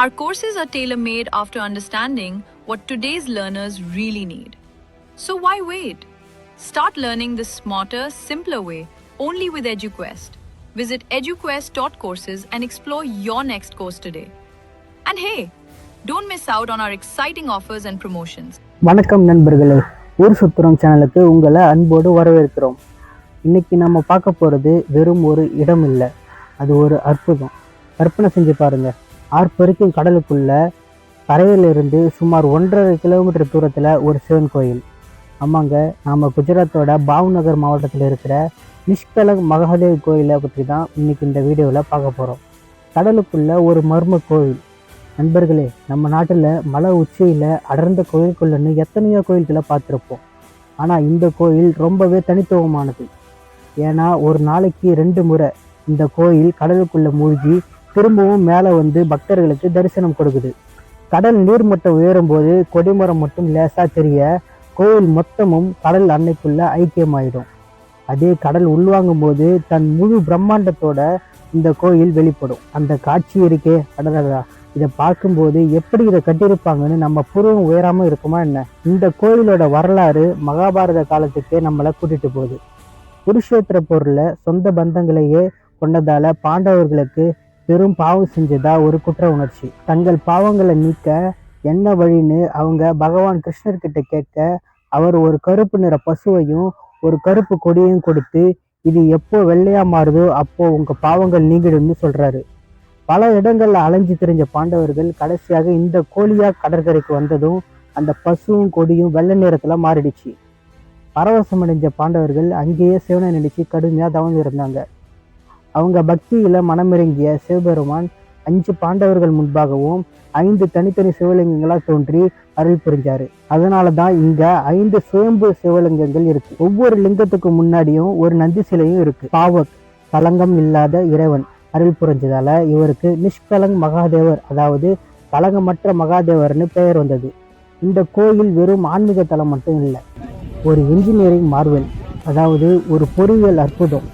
Our courses are tailor made after understanding what today's learners really need. So why wait? Start learning the smarter, simpler way only with EduQuest. Visit eduquest.courses and explore your next course today. And hey, don't miss out on our exciting offers and promotions. வணக்கம் நண்பர்களே ஊர் சுத்துறோம் சேனலுக்கு உங்களை அன்போடு வரவேற்கிறோம் இன்னைக்கு நம்ம பார்க்க போகிறது வெறும் ஒரு இடம் இல்லை அது ஒரு அற்புதம் கற்பனை செஞ்சு பாருங்கள் ஆர்ப்பரிக்கும் கடலுக்குள்ள கரையிலிருந்து சுமார் ஒன்றரை கிலோமீட்டர் தூரத்தில் ஒரு சிவன் கோயில். ஆமாங்க நாம் குஜராத்தோட பாவ்நகர் மாவட்டத்தில் இருக்கிற நிஷ்கலக் மகாதேவ் கோயிலை பற்றி தான் இன்னைக்கு இந்த வீடியோவில் பார்க்க போகிறோம் கடலுக்குள்ள ஒரு மர்ம கோயில். நண்பர்களே நம்ம நாட்டில் மலை உச்சியில் அடர்ந்த கோயிலுக்குள்ளன்னு எத்தனையோ கோயில்களை பார்த்துருப்போம். ஆனால் இந்த கோயில் ரொம்பவே தனித்துவமானது. ஏன்னா ஒரு நாளைக்கு ரெண்டு முறை இந்த கோயில் கடலுக்குள்ளே மூழ்கி திரும்பவும் மேலே வந்து பக்தர்களுக்கு தரிசனம் கொடுக்குது. கடல் நீர்மட்டம் உயரும்போது கொடிமரம் மட்டும் லேசாக தெரிய கோயில் மொத்தமும் கடல் அன்னைக்குள்ள ஐக்கியமாயிடும். அதே கடல் உள்வாங்கும் போது தன் முழு பிரம்மாண்டத்தோட இந்த கோயில் வெளிப்படும். அந்த காட்சி இருக்கே அடடா இதை பார்க்கும்போது எப்படி இதை கட்டியிருப்பாங்கன்னு நம்ம புருவம் உயராமல் இருக்குமா என்ன? இந்த கோயிலோட வரலாறு மகாபாரத காலத்துக்கே நம்மளை கூட்டிட்டு போகுது. குருஷேத்திர பொருளை சொந்த பந்தங்களையே கொண்டதால பாண்டவர்களுக்கு பெரும் பாவம் செஞ்சதா ஒரு குற்ற உணர்ச்சி. தங்கள் பாவங்களை நீக்க என்ன வழின்னு அவங்க பகவான் கிருஷ்ணர்கிட்ட கேட்க அவர் ஒரு கருப்பு நிற பசுவையும் ஒரு கருப்பு கொடியையும் கொடுத்து இது எப்போ வெள்ளையா மாறுதோ அப்போ உங்க பாவங்கள் நீங்கிடும்னு சொல்றாரு. பல இடங்கள்ல அலைஞ்சு தெரிஞ்ச பாண்டவர்கள் கடைசியாக இந்த கோழியா கடற்கரைக்கு வந்ததும் அந்த பசுவும் கொடியும் வெள்ளை நிறத்துல மாறிடுச்சு. பரவசம் அடைஞ்ச பாண்டவர்கள் அங்கேயே சிவனை நினைச்சு கடுமையா தவந்து இருந்தாங்க. அவங்க பக்தியில் மனமிறங்கிய சிவபெருமான் அஞ்சு பாண்டவர்கள் முன்பாகவும் ஐந்து தனித்தனி சிவலிங்கங்களாக தோன்றி அருள் புரிஞ்சாரு. அதனால தான் இங்க ஐந்து சுயம்பு சிவலிங்கங்கள் இருக்கு. ஒவ்வொரு லிங்கத்துக்கு முன்னாடியும் ஒரு நந்தி சிலையும் இருக்கு. பாவக் கலங்கம் இல்லாத இறைவன் அருள் புரிஞ்சதால இவருக்கு நிஷ்கலங் மகாதேவர் அதாவது கலங்கமற்ற மகாதேவர்னு பெயர் வந்தது. இந்த கோயில் வெறும் ஆன்மீக தலம் மட்டும் இல்லை ஒரு இன்ஜினியரிங் மார்வெல் அதாவது ஒரு பொறியியல் அற்புதம்.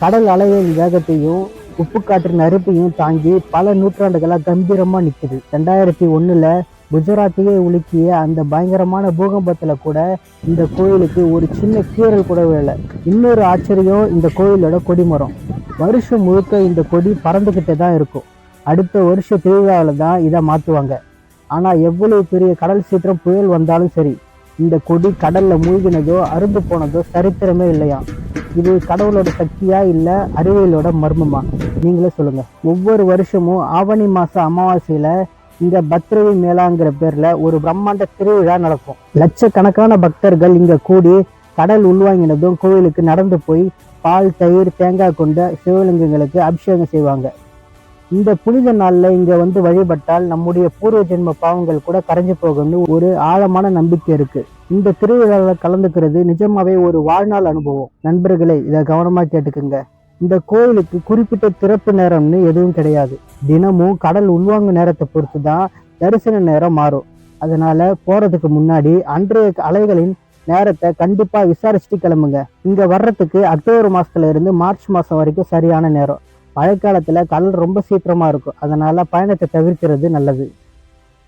கடல் அலைகளின் வேகத்தையும் உப்புக்காற்றின் நெருப்பையும் தாங்கி பல நூற்றாண்டுகளாக கம்பீரமாக நிற்குது ரெண்டாயிரத்தி ஒன்றில் குஜராத்தையே உலுக்கிய அந்த பயங்கரமான பூகம்பத்தில் கூட இந்த கோயிலுக்கு ஒரு சின்ன கீறல் கூட விழல. இன்னொரு ஆச்சரியம் இந்த கோயிலோட கொடிமரம். வருஷம் முழுக்க இந்த கொடி பறந்துக்கிட்டே தான் இருக்கும். அடுத்த வருஷ திருவிழாவில் தான் இதை மாற்றுவாங்க ஆனால் எவ்வளவு பெரிய கடல் சீற்றம் புயல் வந்தாலும் சரி இந்த கொடி கடலில் மூழ்கினதோ அறுந்து போனதோ சரித்திரமே இல்லையா இது கடவுளோட சக்தியா இல்லை அறிவியலோட மர்மமா? நீங்களே சொல்லுங்க. ஒவ்வொரு வருஷமும் ஆவணி மாச அமாவாசையில இங்க பத்ரவி மேளாங்கிற பேர்ல ஒரு பிரம்மாண்ட திருவிழா நடக்கும். லட்சக்கணக்கான பக்தர்கள் இங்க கூடி கடல் உள்வாங்கினதும் கோவிலுக்கு நடந்து போய் பால் தயிர் தேங்காய் கொண்ட சிவலிங்கங்களுக்கு அபிஷேகம் செய்வாங்க. இந்த புனித நாளில் இங்கே வந்து வழிபட்டால் நம்முடைய பூர்வ ஜென்ம பாவங்கள் கூட கரைஞ்சு போகும்னு ஒரு ஆழமான நம்பிக்கை இருக்கு. இந்த திருவிழாவில் கலந்துக்கிறது நிஜமாவே ஒரு வாழ்நாள் அனுபவம். நண்பர்களே இதை கவனமாக கேட்டுக்குங்க. இந்த கோயிலுக்கு குறிப்பிட்ட திறப்பு நேரம்னு எதுவும் கிடையாது. தினமும் கடல் உள்வாங்கு நேரத்தை பொறுத்து தான் தரிசன நேரம் மாறும். அதனால போறதுக்கு முன்னாடி அன்றைய அலைகளின் நேரத்தை கண்டிப்பாக விசாரிச்சுட்டு கிளம்புங்க. இங்கே வர்றதுக்கு அக்டோபர் மாதத்துல இருந்து மார்ச் மாதம் வரைக்கும் சரியான நேரம். மழைக்காலத்தில் கடல் ரொம்ப சீக்கிரமாக இருக்கும். அதனால் பயணத்தை தவிர்க்கிறது நல்லது.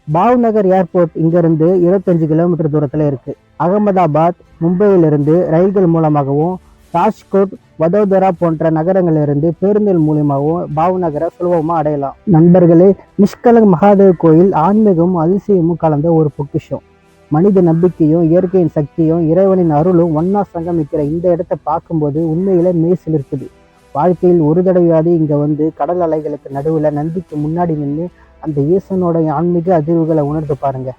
பாவ்நகர் ஏர்போர்ட் இங்கிருந்து இருபத்தஞ்சு கிலோமீட்டர் தூரத்தில் இருக்குது அகமதாபாத் மும்பையிலிருந்து ரயில்கள் மூலமாகவும் ராஜ்கோட் வதோதரா போன்ற நகரங்களிலிருந்து பேருந்துகள் மூலியமாகவும் பாவ்நகரை சுலபமாக அடையலாம். நண்பர்களே நிஷ்கலங் மகாதேவ் கோயில் ஆன்மீகமும் அதிசயமும் கலந்த ஒரு பொக்கிஷம். மனித நம்பிக்கையும் இயற்கையின் சக்தியும் இறைவனின் அருளும் ஒன்னா சங்கமிக்கிற இந்த இடத்தை பார்க்கும்போது உண்மையில மெய் வாழ்க்கையில் ஒரு தடவையாவது இங்கே வந்து கடல் அலைகளுக்கு நடுவில் நந்திக்கு முன்னாடி நின்று அந்த ஈசனோட ஆன்மீக அதிர்வுகளை உணர்ந்து பாருங்கள்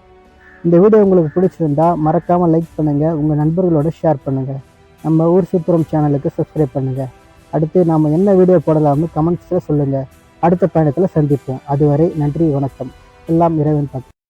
இந்த வீடியோ உங்களுக்கு பிடிச்சிருந்தா மறக்காமல் லைக் பண்ணுங்கள் உங்கள் நண்பர்களோட ஷேர் பண்ணுங்கள் நம்ம ஊர் சுத்திரம் சேனலுக்கு சப்ஸ்கிரைப் பண்ணுங்கள் அடுத்து நாம் என்ன வீடியோ போடலாம்னு கமெண்ட்ஸில் சொல்லுங்கள் அடுத்த பயணத்தில் சந்திப்போம். அதுவரை நன்றி வணக்கம். எல்லாம் இறைவன் பக்கம்